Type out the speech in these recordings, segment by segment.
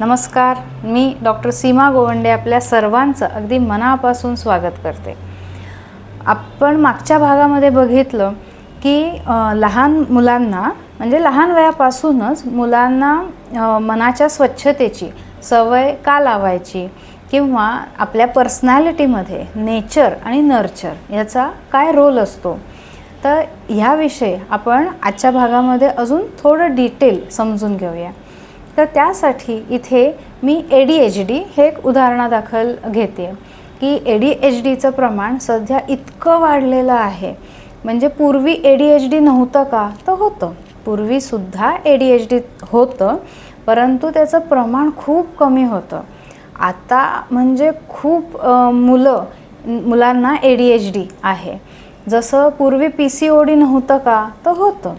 नमस्कार मी डॉक्टर सीमा गोवंडे आपल्या सर्वांचं अगदी मनापासून स्वागत करते. आपण मागच्या भागामध्ये बघितलं की लहान मुलांना म्हणजे लहान वयापासूनच मुलांना मनाच्या स्वच्छतेची सवय का लावायची किंवा आपल्या पर्सनॅलिटीमध्ये नेचर आणि नर्चर याचा काय रोल असतो? तर ह्याविषयी आपण आजच्या भागामध्ये अजून थोडं डिटेल समजून घेऊया. तर त्यासाठी इथे मी ए डी एच डी हे एक उदाहरणादाखल घेते की ए डी एच डीचं प्रमाण सध्या इतकं वाढलेलं आहे. म्हणजे पूर्वी ए डी एच डी नव्हतं का? तर होतं. पूर्वीसुद्धा ए डी एच डी होतं परंतु त्याचं प्रमाण खूप कमी होतं. आता म्हणजे खूप मुलं मुलांना ए डी एच डी आहे. जसं पूर्वी पी सी ओ डी नव्हतं का? तर होतं.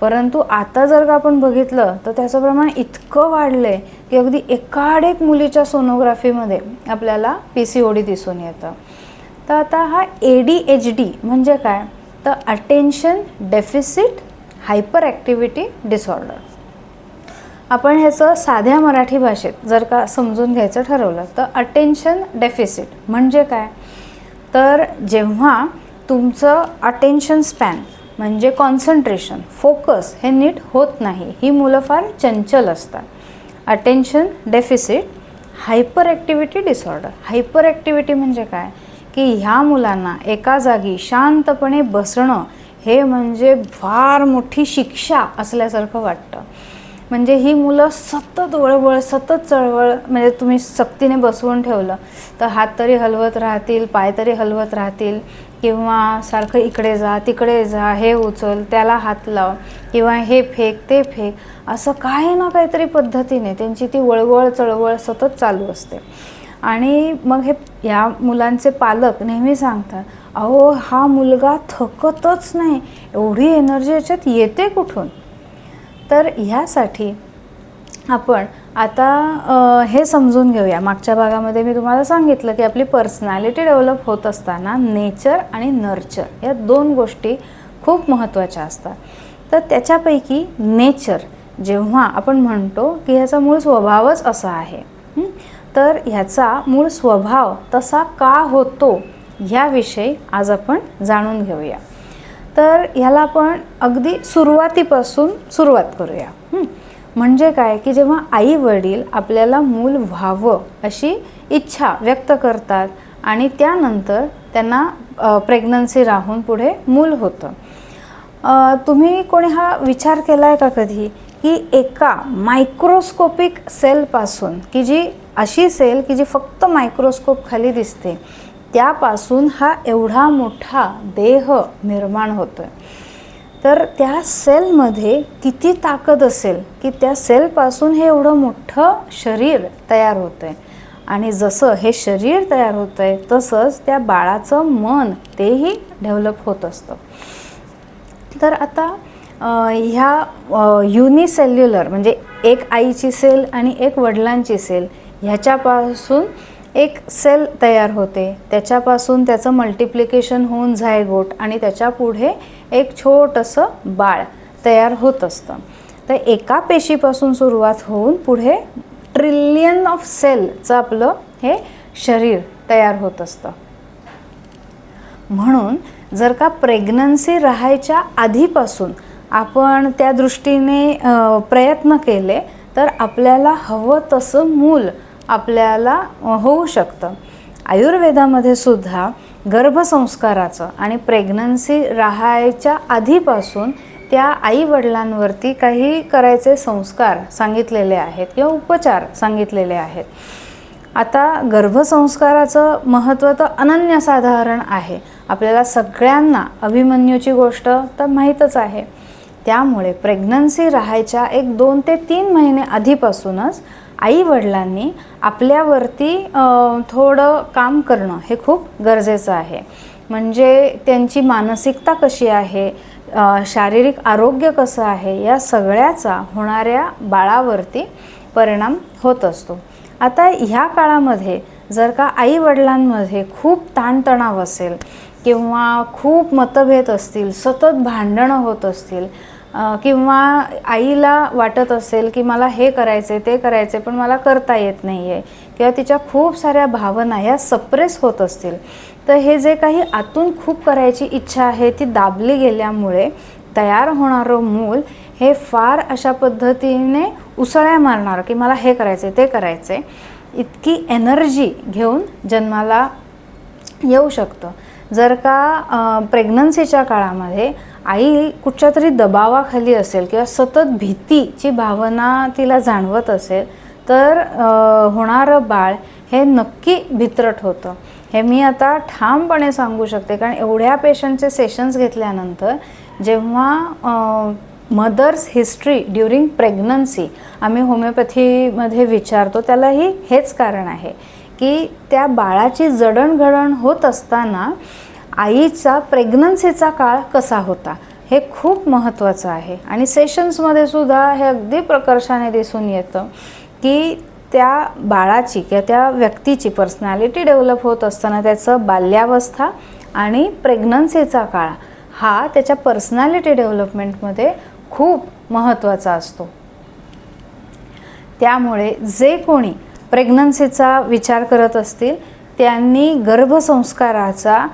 परंतु आता जर का आपण बघितलं तर त्याचं प्रमाण इतकं वाढलं आहे की अगदी एकाडेक मुलीच्या सोनोग्राफीमध्ये आपल्याला पी सी ओ डी दिसून येतं. तर आता हा ए डी एच डी म्हणजे काय? तर attention deficit hyperactivity disorder आपण ह्याचं साध्या मराठी भाषेत जर का समजून घ्यायचं ठरवलं तर अटेन्शन डेफिसिट म्हणजे काय? तर जेव्हा तुमचं अटेन्शन स्पॅन म्हणजे कॉन्सन्ट्रेशन फोकस हे नीट होत नाही. ही मुलं फार चंचल असतात. Attention deficit hyperactivity disorder hyperactivity म्हणजे काय? की ह्या मुलांना एका जागी शांतपणे बसणं हे म्हणजे फार मोठी शिक्षा असल्यासारखं वाटतं. म्हणजे ही मुलं सतत वळवळ सतत चळवळ म्हणजे तुम्ही सक्तीने बसवून ठेवलं तर हात तरी हलवत राहतील पाय तरी हलवत राहतील किंवा सारखं इकडे जा तिकडे जा हे उचल त्याला हात लाव किंवा हे फेक ते फेक असं काही ना काहीतरी पद्धतीने त्यांची ती वळवळ चळवळ सतत चालू असते. आणि मग हे या मुलांचे पालक नेहमी सांगतात अहो हा मुलगा थकतच नाही एवढी एनर्जी याच्यात येते कुठून? तर ह्यासाठी आपण आता हे समजून घेऊया. मागच्या भागामध्ये मी तुम्हाला सांगितलं की आपली पर्सनॅलिटी डेव्हलप होत असताना नेचर आणि नर्चर या दोन गोष्टी खूप महत्त्वाच्या असतात. तर त्याच्यापैकी नेचर जेव्हा आपण म्हणतो की ह्याचा मूळ स्वभावच असा आहे तर ह्याचा मूळ स्वभाव तसा का होतो ह्याविषयी आज आपण जाणून घेऊया. तर ह्याला आपण अगदी सुरुवातीपासून सुरुवात करूया. म्हणजे काय? की जेव्हा आई वडील आपल्याला मूल व्हावं अशी इच्छा व्यक्त करतात आणि त्यानंतर त्यांना प्रेग्नन्सी राहून पुढे मूल होतं. तुम्ही कोणी हा विचार केला आहे का कधी? की एका मायक्रोस्कोपिक सेलपासून की जी अशी सेल की जी फक्त मायक्रोस्कोप खाली दिसते त्यापासून हा एवढा मोठा देह निर्माण होतो आहे तर त्या सेलमध्ये किती ताकद असेल की त्या सेलपासून हे एवढं मोठं शरीर तयार होतं आहे आणि जसं हे शरीर तयार होतं आहे तसंच त्या बाळाचं मन तेही डेव्हलप होत असतं. तर आता ह्या युनिसेल्युलर म्हणजे एक आईची सेल आणि एक वडिलांची सेल ह्याच्यापासून एक सेल तयार होते. त्याच्यापासून त्याचं मल्टिप्लिकेशन होऊन झायगोट आणि त्याच्या पुढे एक छोटंसं बाळ तयार होत असतं. तर एका पेशीपासून सुरुवात होऊन पुढे ट्रिलियन ऑफ सेलचं आपलं हे शरीर तयार होत असतं. म्हणून जर का प्रेग्नन्सी राहायच्या आधीपासून आपण त्या दृष्टीने प्रयत्न केले तर आपल्याला हवं तसं मूल आपल्याला होऊ शकतं. आयुर्वेदामध्ये सुद्धा गर्भसंस्काराचं आणि प्रेग्नन्सी राहायच्या आधीपासून त्या आई वडिलांवरती काही करायचे संस्कार सांगितलेले आहेत किंवा उपचार सांगितलेले आहेत. आता गर्भसंस्काराचं महत्त्व तर अनन्यसाधारण आहे. आपल्याला सगळ्यांना अभिमन्यूची गोष्ट तर माहीतच आहे. त्यामुळे प्रेग्नन्सी राहायच्या एक दोन ते तीन महिने आधीपासूनच आई वडिलांनी आपल्यावरती थोडं काम करणं हे खूप गरजेचं आहे. म्हणजे त्यांची मानसिकता कशी आहे शारीरिक आरोग्य कसं आहे या सगळ्याचा होणाऱ्या बाळावरती परिणाम होत असतो. आता ह्या काळामध्ये जर का आई वडिलांमध्ये खूप ताणतणाव असेल किंवा खूप मतभेद असतील सतत भांडणं होत असतील किंवा आईला वाटत असेल की मला हे करायचे ते करायचे पण मला करता येत नाही आहे किंवा तिच्या खूप साऱ्या भावना ह्या सप्रेस होत असतील. तर हे जे काही आतून खूप करायची इच्छा आहे ती दाबली गेल्यामुळे तयार होणारं मूल हे फार अशा पद्धतीने उसळ्या मारणार की मला हे करायचे ते करायचे इतकी एनर्जी घेऊन जन्माला येऊ शकतं. जर का प्रेग्नन्सीच्या काळामध्ये आई कुठच्या तरी दबावाखाली असेल किंवा सतत भीतीची भावना तिला जाणवत असेल तर होणारं बाळ हे नक्की भित्रट होतं. हे मी आता ठामपणे सांगू शकते कारण एवढ्या पेशंटचे सेशन्स घेतल्यानंतर जेव्हा मदर्स हिस्ट्री ड्युरिंग प्रेग्नन्सी आम्ही होमिओपॅथीमध्ये विचारतो त्यालाही हेच कारण आहे की त्या बाळाची जडणघडण होत असताना आईचा प्रेग्नन्सीचा काळ कसा होता हे खूप महत्त्वाचं आहे. आणि सेशन्समध्ये सुद्धा हे अगदी प्रकर्षाने दिसून येतं की त्या बाळाची किंवा त्या व्यक्तीची पर्सनॅलिटी डेव्हलप होत असताना त्याचं बाल्यावस्था आणि प्रेग्नन्सीचा काळ हा त्याच्या पर्सनॅलिटी डेव्हलपमेंटमध्ये खूप महत्त्वाचा असतो. त्यामुळे जे कोणी प्रेग्नन्सीचा विचार करत असतील त्यांनी गर्भसंस्काराचा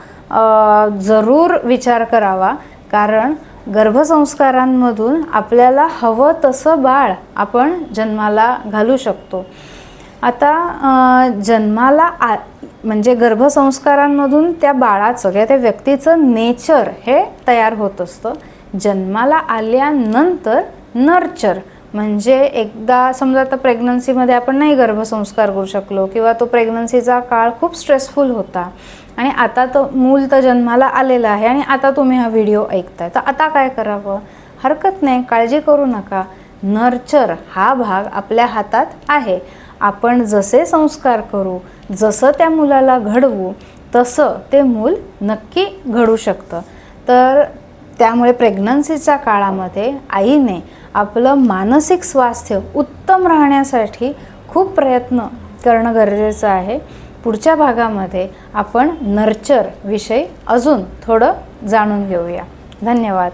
जरूर विचार करावा. कारण गर्भसंस्कारांमधून आपल्याला हवं तसं बाळ आपण जन्माला घालू शकतो. आता जन्माला आ म्हणजे गर्भसंस्कारांमधून त्या बाळाचं किंवा त्या व्यक्तीचं नेचर हे तयार होत असतं. जन्माला आल्यानंतर नर्चर. म्हणजे एकदा समजा आता प्रेग्नन्सीमध्ये आपण नाही गर्भसंस्कार करू शकलो किंवा तो प्रेग्नन्सीचा काळ खूप स्ट्रेसफुल होता आणि आता तो मूल तर जन्माला आलेला आहे आणि आता तुम्ही हा व्हिडिओ ऐकताय. तर आता काय करावं? हरकत नाही काळजी करू नका. नर्चर हा भाग आपल्या हातात आहे. आपण जसे संस्कार करू जसं त्या मुलाला घडवू तसं ते मूल नक्की घडू शकतं. तर त्यामुळे प्रेग्नन्सीच्या काळामध्ये आईने आपलं मानसिक स्वास्थ्य उत्तम राहण्यासाठी खूप प्रयत्न करणं गरजेचं आहे. पुढच्या भागामध्ये आपण नर्चर विषयी अजून थोडं जाणून घेऊया. धन्यवाद.